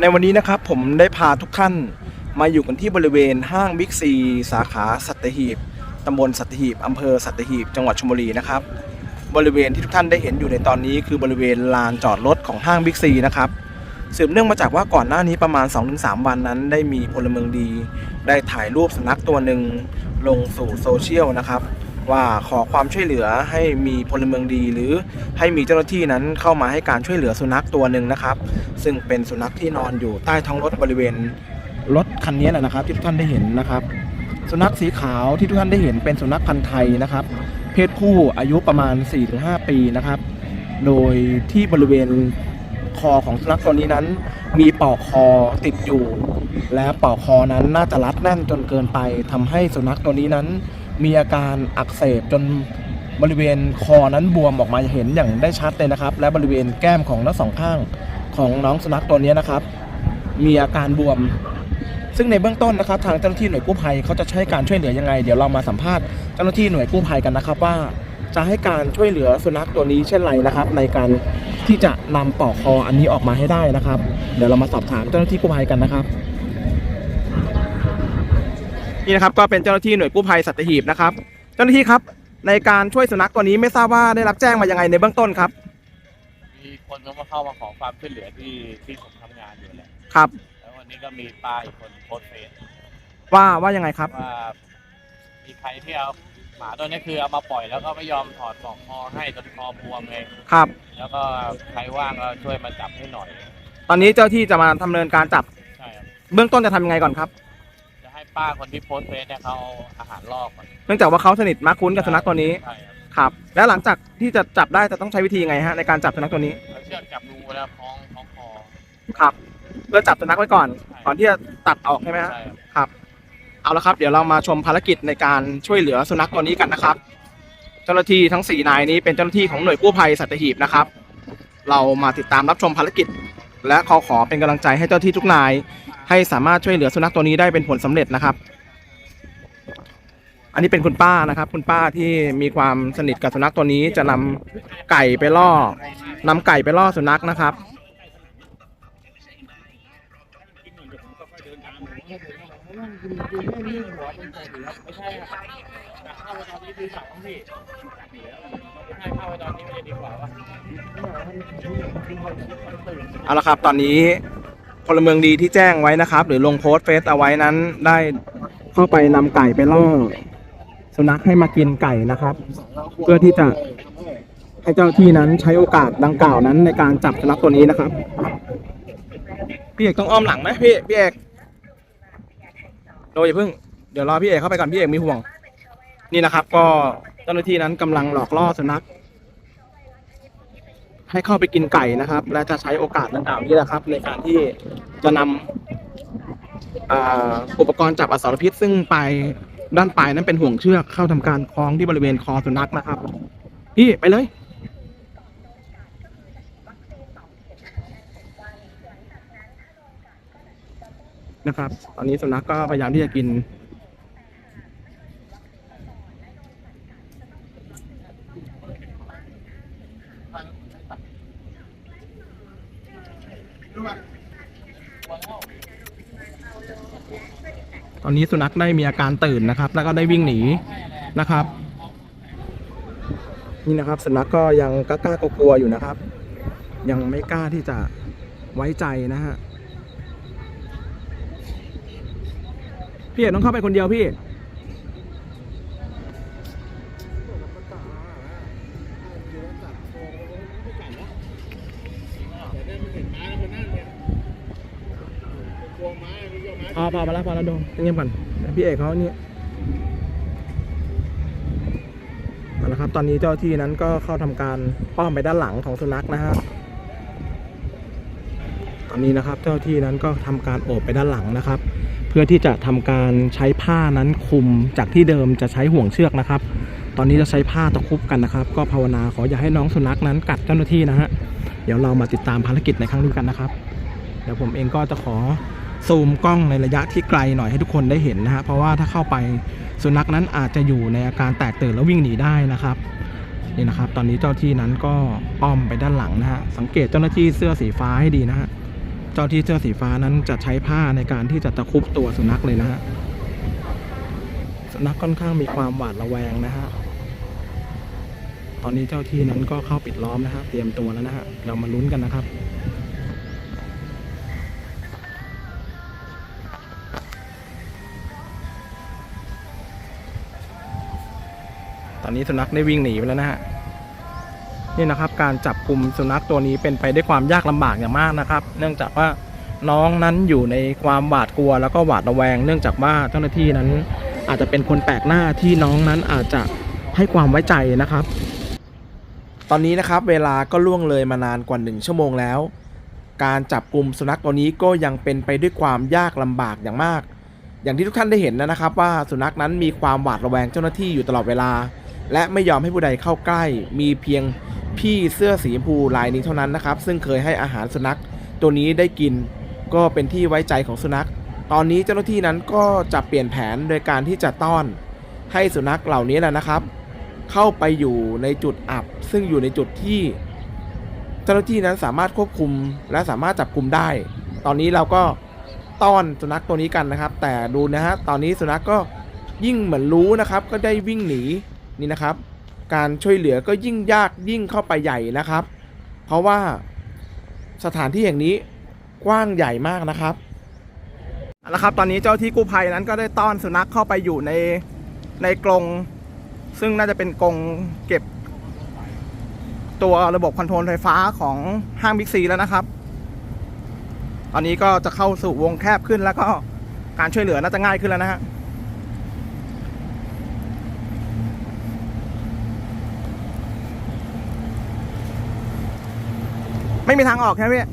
ในวันนี้นะครับผมได้พาทุกท่านมาอยู่กันที่บริเวณห้างบิ๊กซีสาขาสัตหีบตำบลสัตหีบอำเภอสัตหีบ จังหวัดชลบุรีนะครับ บริเวณที่ทุกท่านได้เห็นอยู่ในตอนนี้ คือบริเวณลานจอดรถของห้างบิ๊กซีนะครับสืบเนื่องมาจากว่าก่อนหน้านี้ประมาณ 2-3 วันนั้น ได้มีพลเมืองดี ได้ถ่ายรูปสุนัขตัวหนึ่งลงสู่โซเชียลนะครับ ว่าขอความช่วยเหลือให้มีพลเมืองดี หรือให้มีเจ้าหน้าที่นั้นเข้ามาให้การช่วยเหลือสุนัขตัวหนึ่งนะครับ ซึ่งเป็นสุนัขที่นอนอยู่ใต้ท้องรถบริเวณรถคันนี้แหละนะครับ ที่ทุกท่านได้เห็นนะครับ สุนัขสีขาวที่ทุกท่านได้เห็นเป็นสุนัขพันธุ์ไทยนะครับ เพศผู้อายุประมาณ 4-5 ปีนะครับ โดยที่บริเวณคอของสุนัขตัวนี้นั้น มีปลอกคอติดอยู่ และปลอกคอนั้นน่าจะรัดแน่นจนเกินไปทำให้สุนัขตัวนี้นั้น มีอาการอักเสบจนบริเวณคอนั้นบวมออกมาเห็นอย่างได้ชัดเลยนะครับ และบริเวณแก้มของทั้งสองข้างของน้องสุนัขตัวนี้นะครับ มีอาการบวม ซึ่งในเบื้องต้นนะครับ ทางเจ้าหน้าที่หน่วยกู้ภัยเขาจะใช้การช่วยเหลือยังไง เดี๋ยวเรามาสัมภาษณ์เจ้าหน้าที่หน่วยกู้ภัยกันนะครับว่า จะให้การช่วยเหลือสุนัขตัวนี้เช่นไรนะครับ ในการที่จะนำปลอกคออันนี้ออกมาให้ได้นะครับ เดี๋ยวเรามาสอบถามเจ้าหน้าที่กู้ภัยกันนะครับ นี่นะครับก็เป็นเจ้าหน้าที่หน่วยกู้ภัยสัตหีบนะครับ เจ้าหน้าที่ครับในการช่วยสุนัขตัวนี้ไม่ทราบว่าได้รับแจ้งมายังไงในเบื้องต้นครับ มีคนก็มาเข้ามาขอความช่วยเหลือที่ที่ผมทำงานอยู่แหละครับ แล้ววันนี้ก็มีป้าอีกคนโพสต์เฟซว่าว่ายังไงครับ ว่ามีใครที่เอาหมาตัวนี้คือเอามาปล่อยแล้วก็ไม่ยอมถอดปลอกคอให้จนคอบวมเลยครับ แล้วก็ใครว่างก็ช่วยมาจับให้หน่อย ตอนนี้เจ้าที่จะมาดำเนินการจับใช่ครับเบื้องต้นจะทำยังไงก่อนครับจะให้ ป้าคนที่โพสต์เฟซเนี่ยเขาเอาอาหารลอกมันเนื่องจากว่าเขาสนิทมักคุ้นกับสุนัขตัวนี้ใช่ครับครับ แล้วหลังจากที่จะจับได้จะต้องใช้วิธียังไงฮะในการจับสุนัขตัวนี้แล้วเชือกจับรูแล้วคล้องคล้องคอครับเพื่อจับสุนัขไว้ก่อนใช่ก่อนที่จะตัดออกใช่ไหมฮะ ใช่ครับครับเอาละครับเดี๋ยวเรามาชมภารกิจในการช่วยเหลือสุนัขตัวนี้กันนะครับ เจ้าหน้าที่ทั้ง 4 นายนี้เป็นเจ้าหน้าที่ของหน่วยกู้ภัยสัตหีบนะครับ เรามาติดตามรับชมภารกิจ และขอขอเป็นกำลังใจให้เจ้าหน้าที่ทุกนาย ให้สามารถช่วยเหลือสุนัขตัวนี้ได้เป็นผลสำเร็จนะครับ อันนี้เป็นคุณป้านะครับ คุณป้าที่มีความสนิทกับสุนัขตัวนี้จะนำไก่ไปล่อนำไก่ไปล่อสุนัขนะครับอะดีกว่าว่าเอาละครับตอนนี้ พลเมืองดีที่แจ้งไว้นะครับ หรือลงโพสต์เฟซเอาไว้นั้นได้เข้าไปนำไก่ไปล่อสุนัขให้มากินไก่นะครับ เพื่อที่จะให้เจ้าที่นั้นใช้โอกาสดังกล่าวนั้นในการจับสุนัขตัวนี้นะครับ พี่เอกต้องอ้อมหลังไหมพี่พี่เอกโดยอย่าเพิ่งเดี๋ยวรอพี่เอกเข้าไปก่อนพี่เอกมีห่วง นี่นะครับ ก็เจ้าหน้าที่นั้นกำลังหลอกล่อสุนัข ให้เข้าไปกินไก่นะครับ และจะใช้โอกาสดังกล่าวนี้แหละครับ ในการที่จะนำอ่าอุปกรณ์จับอสรพิษ ซึ่งปลายด้านปลายนั้นเป็นห่วงเชือกเข้าทำการคล้องที่บริเวณคอสุนัขนะครับ พี่ไปเลยนะครับ ตอนนี้สุนัขก็พยายามที่จะกิน อนนี้สุนัขได้มีอาการตื่นนะครับ แล้วก็ได้วิ่งหนีนะครับ นี่นะครับ สุนัขก็ยังกล้าๆกลัวอยู่นะครับ ยังไม่กล้าที่จะไว้ใจนะฮะพี่เอกต้องเข้าไปคนเดียวพี่ พอพอมาแล้วพอแล้วโดงเงียบก่อนพี่เอกเขาเนี่ยเอาละครับตอนนี้เจ้าที่นั้นก็เข้าทำการป้อมไปด้านหลังของสุนัขนะฮะตอนนี้นะครับเจ้าที่นั้นก็ทำการโอบไปด้านหลังนะครับ เพื่อที่จะทำการใช้ผ้านั้นคลุมจากที่เดิมจะใช้ห่วงเชือกนะครับ ตอนนี้จะใช้ผ้าตะคุบกันนะครับ ก็ภาวนาขออย่าให้น้องสุนัขนั้นกัดเจ้าหน้าที่นะฮะเดี๋ยวเรามาติดตามภารกิจในครั้งนี้กันนะครับเดี๋ยวผมเองก็จะขอ ซูมกล้องในระยะที่ไกลหน่อยให้ทุกคนได้เห็นนะฮะเพราะว่าถ้าเข้าไปสุนัขนั้นอาจจะอยู่ในอาการแตกตื่นแล้ววิ่งหนีได้นะครับนี่นะครับ ตอนนี้เจ้าที่นั้นก็อ้อมไปด้านหลังนะฮะสังเกตเจ้าหน้าที่เสื้อสีฟ้าให้ดีนะฮะเจ้าที่เสื้อสีฟ้านั้นจะใช้ผ้าในการที่จะตะคุบตัวสุนัขเลยนะฮะสุนัขค่อนข้างมีความหวาดระแวงนะฮะตอนนี้เจ้าที่นั้นก็เข้าปิดล้อมนะฮะเตรียมตัวแล้วนะฮะเรามาลุ้นกันนะครับ นนี้สุนัขได้วิ่งหนีไปแล้วนะฮะนี่นะครับ การจับกลุ่มสุนัขตัวนี้เป็นไปด้วยความยากลำบากอย่างมากนะครับ เนื่องจากว่าน้องนั้นอยู่ในความหวาดกลัวแล้วก็หวาดระแวง เนื่องจากว่าเจ้าหน้าที่นั้นอาจจะเป็นคนแปลกหน้าที่น้องนั้นอาจจะให้ความไว้ใจนะครับ ตอนนี้นะครับเวลาก็ล่วงเลยมานานกว่าหนึ่งชั่วโมงแล้ว การจับกลุ่มสุนัขตัวนี้ก็ยังเป็นไปด้วยความยากลำบากอย่างมาก อย่างที่ทุกท่านได้เห็นนะครับว่าสุนัขนั้นมีความหวาดระแวงเจ้าหน้าที่อยู่ตลอดเวลา และไม่ยอมให้ผู้ใดเข้าใกล้ มีเพียงพี่เสื้อสีชมพูลายนี้เท่านั้นนะครับ ซึ่งเคยให้อาหารสุนัข ตัวนี้ได้กิน ก็เป็นที่ไว้ใจของสุนัข ตอนนี้เจ้าหน้าที่นั้นก็จะเปลี่ยนแผนโดยการที่จะต้อนให้สุนัขเหล่านี้แหละนะครับ เข้าไปอยู่ในจุดอับ ซึ่งอยู่ในจุดที่ เจ้าหน้าที่นั้นสามารถควบคุมและสามารถจับกลุ่มได้ ตอนนี้เราก็ต้อนสุนัขตัวนี้กันนะครับ แต่ดูนะฮะตอนนี้สุนัขก็ยิ่งเหมือนรู้นะครับ ก็ได้วิ่งหนี นี่นะครับ การช่วยเหลือก็ยิ่งยากยิ่งเข้าไปใหญ่นะครับ เพราะว่าสถานที่แห่งนี้กว้างใหญ่มากนะครับเอาละครับ ตอนนี้เจ้าที่กู้ภัยนั้นก็ได้ต้อนสุนัขเข้าไปอยู่ในในกรงซึ่งน่าจะเป็นกรงเก็บ ตัวระบบคอนโทรลไฟฟ้าของห้างบิ๊กซีแล้วนะครับ ตอนนี้ก็จะเข้าสู่วงแคบขึ้นแล้วก็การช่วยเหลือน่าจะง่ายขึ้นแล้วนะฮะ ไม่มีทางออกใช่ไหมพี่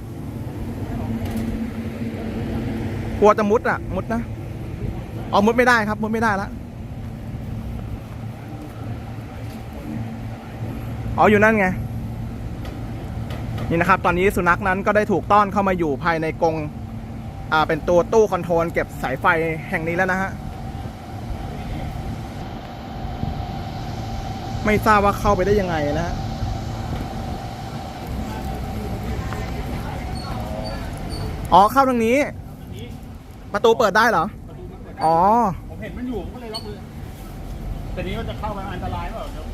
กลัวจะมุดอะ มุดนะอ๋อมุดไม่ได้ครับ มุดไม่ได้แล้วอ๋ออยู่นั่นไง นี่นะครับ ตอนนี้สุนัขนั้นก็ได้ถูกต้อนเข้ามาอยู่ภายในกรงอ่าเป็นตัวตู้คอนโทรลเก็บสายไฟแห่งนี้แล้วนะฮะไม่ทราบว่าเข้าไปได้ยังไงนะฮะ อ๋อเข้าทางนี้ ประตูเปิดได้เหรออ๋อ ผมเห็นมันอยู่ผมก็เลยล็อกเลยแต่นี้มันจะเข้าไปอันตรายเปล่าเดี๋ยว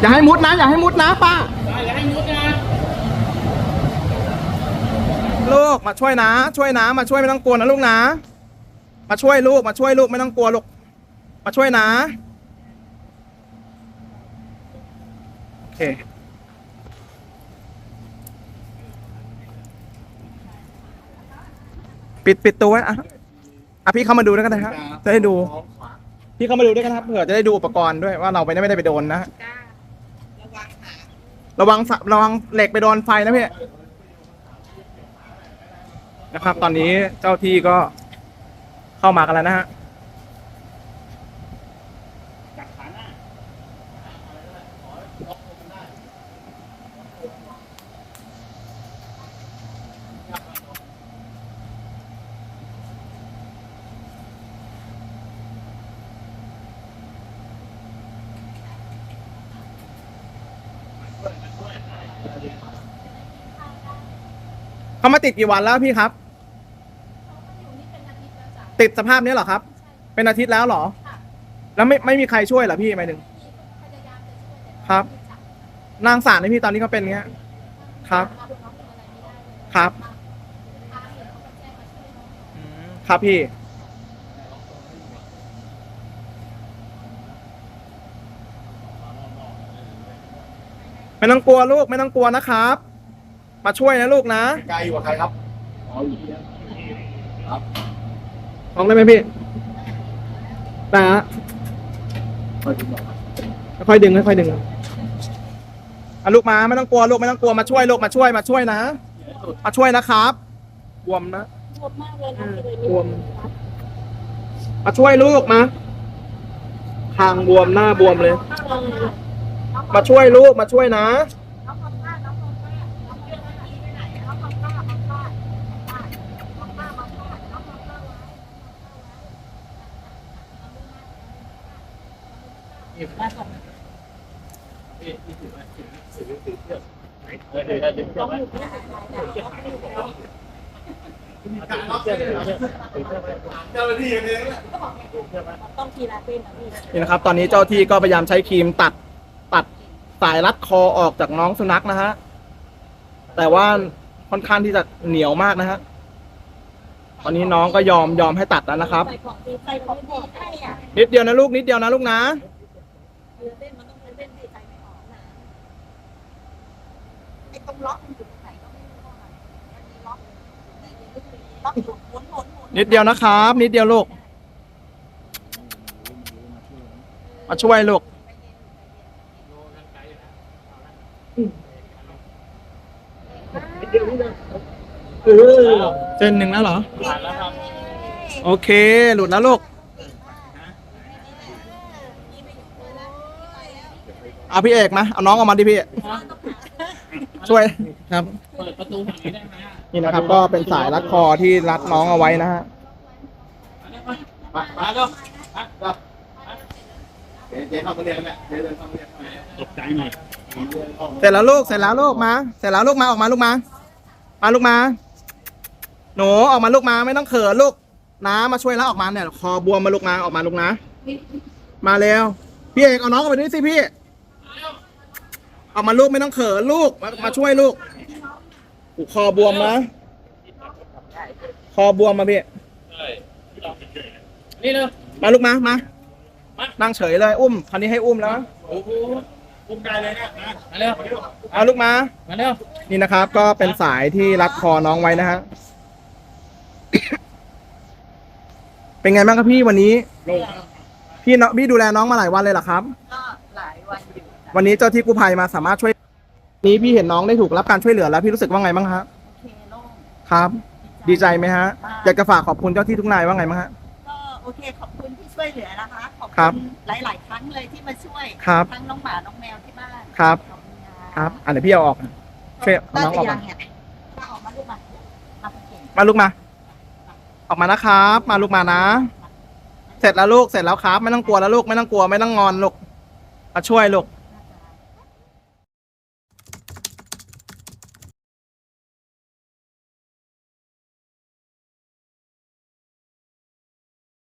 อย่าให้มุดนะ อย่าให้มุดนะป้า ได้อย่าให้มุดนะลูกมาช่วยนะ ช่วยนะ มาช่วยไม่ต้องกลัวนะลูกนะ มาช่วยลูกมาช่วยลูกไม่ต้องกลัวลูกมาช่วยนะโอเค ปิดปิดตัวไว้อะอะพี่เข้ามาดูด้วยกันนะครับจะได้ดู พี่เข้ามาดูด้วยกันครับเผื่อจะได้ดูอุปกรณ์ด้วยว่าเราไปไม่ได้ไปโดนนะระวังสะระวังเหล็กไปโดนไฟนะพี่นะครับ ตอนนี้เจ้าที่ก็เข้ามากันแล้วนะฮะ เขามาติดกี่วันแล้วพี่ครับ ติดสภาพนี้เหรอครับ เป็นอาทิตย์แล้วเหรอ แล้วไม่ไม่มีใครช่วยเหรอพี่หมายถึงครับ นางสารในพี่ตอนนี้เขาเป็นอย่างเงี้ย ครับ ครับ ครับพี่ ไม่ต้องกลัวลูกไม่ต้องกลัวนะครับ มาช่วยนะลูกนะไกลอยู่กับใครครับอ๋ออยู่ที่ท้องได้ไหมพี่แต่ค่อยๆดึงค่อยๆดึงอะลูกมาไม่ต้องกลัวลูกไม่ต้องกลัวมาช่วยลูกมาช่วยมาช่วยนะมาช่วยนะครับบวมนะปวดมากเลยนะบวม มาช่วยลูกมาคางบวมหน้าบวมเลย มาช่วยลูกมาช่วยนะนี่นี่ถือไหมถือถือถือเชือกเออเดี๋ยวเดี๋ยวเชื่อไหมเชื่อไหมเชื่อไหมต้องทีละเป็นนะพี่นี่นะครับ ตอนนี้เจ้าที่ก็พยายามใช้ครีมตัดตัดสายรัดคอออกจากน้องสุนัขนะฮะ แต่ว่าค่อนข้างที่จะเหนียวมากนะฮะ ตอนนี้น้องก็ยอมยอมให้ตัดแล้วนะครับ ใส่ของดีใส่ของดีให้อะนิดเดียวนะลูกนิดเดียวนะลูกนะ เรือเส้นมันต้องเส้นที่ใจไม่ออกนะไอ้ตรงล็อกมันอยู่ตรงไหนก็ไม่รู้ว่ามันมีล็อกล็อกอยู่หมุนหมุนหมุนนิดเดียวนะครับ นิดเดียวลูก มาช่วยลูก เส้นหนึ่งแล้วเหรอ ผ่านแล้วครับโอเค หลุดแล้วลูกเอาพี่เอกมา เอาน้องออกมาดิพี่ ช่วยครับ เปิดประตูฝั่งนี้ได้ไหมอะนี่นะครับ ก็เป็นสายรัดคอที่รัดน้องเอาไว้นะฮะ มามาเร็วมาเจ๊เข้ามาเรียนแหละเจ๊เดินเข้ามาเรียนตกใจหน่อยเสร็จแล้วลูก เสร็จแล้วลูกมา เสร็จแล้วลูกมาออกมาลูกมา มาลูกมา หนูออกมาลูกมาไม่ต้องเขินลูกนะมาช่วยแล้วออกมาเนี่ย คอบวมมาลูกมาออกมาลูกนะ มาเร็วพี่เอกเอาน้องออกไปด้วยสิพี่ออกมาลูกไม่ต้องเขินลูกมามาช่วยลูกอูคอบวมนะคอบวมมาพี่นี่เร็วมาลูกมามามานั่งเฉยเลย อุ้มคราวนี้ให้อุ้มแล้วนะโอ้โหอุ้มได้เลยนะมาเร็วเอาลูกมามาเร็วนี่นะครับ ก็เป็นสายที่รัดคอน้องไว้นะฮะ เป็นไงบ้างครับพี่วันนี้พี่เนาะพี่ดูแลน้องมาหลายวันเลยเหรอครับ ก็หลายวันอยู่วันนี้เจ้าที่กู้ภัยมาสามารถช่วย นี้พี่เห็นน้องได้ถูกรับการช่วยเหลือแล้วพี่รู้สึกว่าไงบ้างฮะโอเคโล่งครับ ดีใจไหมฮะ อยากจะฝากขอบคุณเจ้าที่ทุกนายว่าไงบ้างฮะ ก็โอเคขอบคุณที่ช่วยเหลือนะคะ ขอบครับคุณหลาย ๆ ครั้งเลยที่มาช่วย ครับ ทั้งน้องหมา น้องแมวที่บ้านครับขอบคุณนะครับอันไหนพี่เอาออก ช่วยเอาน้องออกน่ามาจะยังเนี่ยมาออกมาลูกมามาเก่งมาลูกมา ออกมานะครับ มาลูกมานะ เสร็จแล้วลูกเสร็จแล้วครับ ไม่ต้องกลัวแล้วลูกไม่ต้องกลัวไม่ต้องงอนลูกมาช่วยลูก